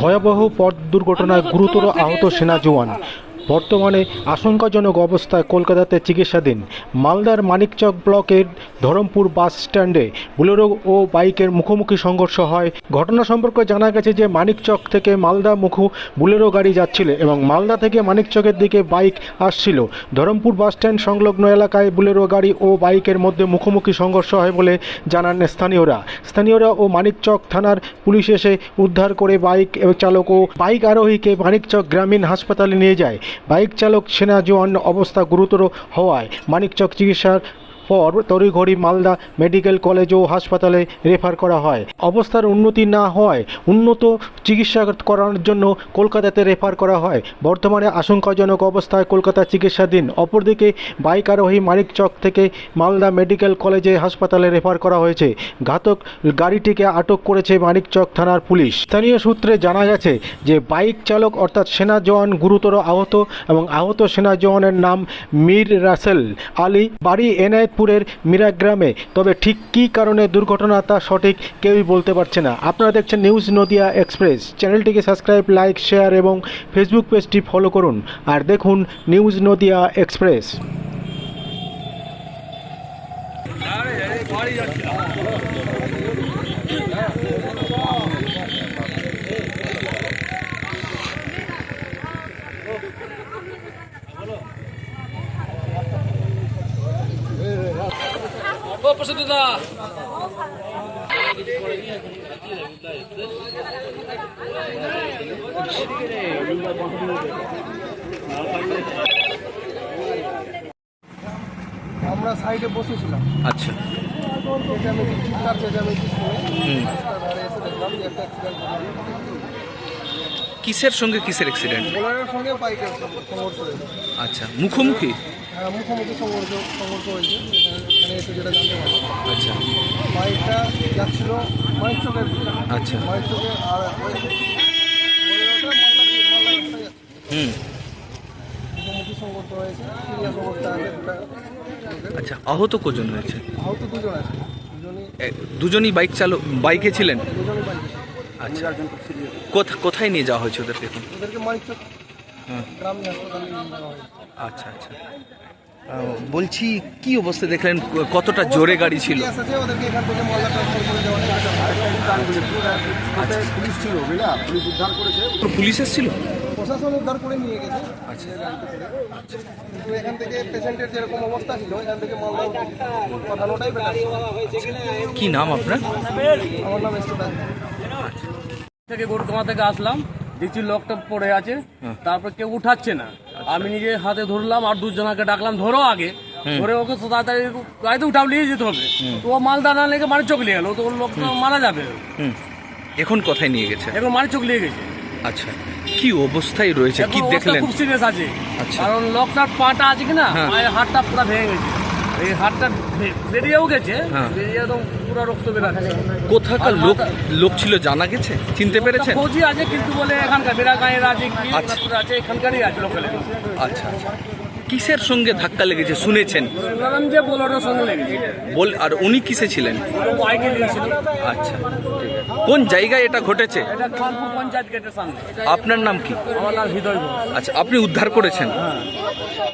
ভয়াবহ পথ দুর্ঘটনায় গুরুতর আহত সেনা জওয়ান। বর্তমানে আশঙ্কাজনক অবস্থায় কলকাতাতে চিকিৎসাধীন মালদার মানিকচক ব্লকের ধরমপুর বাস স্ট্যান্ডে বুলেরো ও বাইকের মুখোমুখি সংঘর্ষ হয়। ঘটনা সম্পর্কে জানা গেছে যে মানিকচক থেকে মালদা মুখো বুলেরো গাড়ি যাচ্ছিল এবং মালদা থেকে মানিকচকের দিকে বাইক আসছিল। ধরমপুর বাস স্ট্যান্ড সংলগ্ন এলাকায় বুলেরো গাড়ি ও বাইকের মধ্যে মুখোমুখি সংঘর্ষ হয় বলে জানান স্থানীয়রা। স্থানীয়রা ও মানিকচক থানার পুলিশ এসে উদ্ধার করে বাইক চালক ও বাইক আরোহীকে মানিকচক গ্রামীণ হাসপাতালে নিয়ে যায়। বাইক চালক সেনা জওয়ান অবস্থা গুরুতর হওয়ায় মানিকচক চিকিৎসার পর তড়িঘড়ি মালদা মেডিকেল কলেজ ও হাসপাতালে রেফার করা হয়। অবস্থার উন্নতি না হওয়ায় উন্নত চিকিৎসা করানোর জন্য কলকাতাতে রেফার করা হয়। বর্তমানে আশঙ্কাজনক অবস্থায় কলকাতা চিকিৎসাধীন। অপরদিকে বাইক আরোহী মানিকচক থেকে মালদা মেডিকেল কলেজে হাসপাতালে রেফার করা হয়েছে। ঘাতক গাড়িটিকে আটক করেছে মানিকচক থানার পুলিশ। স্থানীয় সূত্রে জানা গেছে যে, বাইক চালক অর্থাৎ সেনা জওয়ান গুরুতর আহত এবং আহত সেনা জওয়ানের নাম মীর রাসেল আলী। বাড়ি এনায়েতপুরের মিরা গ্রামে। তবে ঠিক কী কারণে দুর্ঘটনা তা সঠিক কেউই বলতে পারছে না। আপনারা দেখছেন নিউজ নদিয়া এক্সপ্রেস। চ্যানেলটিকে সাবস্ক্রাইব, লাইক, শেয়ার এবং ফেসবুক পেজটি ফলো করুন। আর দেখুন নিউজ নদিয়া এক্সপ্রেস। আমরা সাইডে বসেছিলাম। আচ্ছা। চেঁচামেচি চিৎকার চেঁচামেচি শুনে রাস্তার এসে দেখলাম যে একটা অ্যাক্সিডেন্ট কিসের সঙ্গে কিসের অ্যাক্সিডেন্ট বোলারের সঙ্গে বাইকের সংঘর্ষ হয়েছে আচ্ছা মুখোমুখি? হ্যাঁ, মুখোমুখি সংঘর্ষ সংঘর্ষ হয়েছে। এখানে এসে যেটা জানতে পারলাম। আচ্ছা। বাইকটা যাচ্ছিল মাইক চোখের দিকে। আচ্ছা। মাইক চোখে আর হুম। মুখোমুখি সংঘর্ষ হয়েছে? সিরিয়াস অবস্থা আছে আচ্ছা আহত কজন হয়েছে? আহত দুজন আছে। দুজনই বাইক চালক বাইকে ছিলেন? আচ্ছা। কোথায় নিয়ে যাওয়া হয়েছে ওদেরকে এখন? ওদেরকে আচ্ছা আচ্ছা। বলছি কি অবস্থা দেখলেন? কতটা জোরে গাড়ি ছিল? থেকে হয়েছে পুলিশ এসেছিল? প্রশাসন উদ্ধার করে নিয়ে গেছে আচ্ছা। কিন্তু এখান থেকে পেশেন্টের যেরকম অবস্থা ছিল এখান থেকে মালদা পাঠানোটাই কি নাম আপনার? আমার নাম থেকে গরুকামা থেকে আসলাম। দেখছি লোকটা পড়ে আছে। তারপর কেউ উঠাচ্ছে না। আমি নিজের হাতে ধরলাম আর দুজনকে ডাকলাম ধরো আগে। ধরে ওকে তো তাড়াতাড়ি গাড়িতে উঠাও নিয়ে যেতে হবে। তো ও মালদা না লেগে মারি চোখ নিয়ে গেল তো ওর লোক মারা যাবে। এখন কোথায় নিয়ে গেছে? এখন মারি চোখ নিয়ে গেছে। আচ্ছা কি অবস্থায় রয়েছে কি দেখলেন? খুব সিরিয়াস আছে। আচ্ছা। কারণ লোকটার পাটা আছে কি না হ্যাঁ। পায়ের হাতটা পুরো ভেঙে গেছে। এই হাতটা বেরিয়েও গেছে হ্যাঁ। বেরিয়ে একদম পুরো রক্ত বেরাচ্ছে কোথাকার লোক? লোক ছিল জানা গেছে? চিনতে পেরেছেন? ফৌজি আছে কিন্তু বলে এখানকার বেড়া গাঁয়ের আছে কি আচ্ছা। আছে এখানকারই আছে লোকালে আচ্ছা আচ্ছা। কিসের সঙ্গে ধাক্কা লেগেছে? শুনেছেন? শুনলাম যে বোলোরোর সঙ্গে লেগেছে। বল আর উনি কিসে ছিলেন? আচ্ছা কোন জায়গায় এটা ঘটেছে? আপনার নাম কি? আচ্ছা আপনি উদ্ধার করেছেন?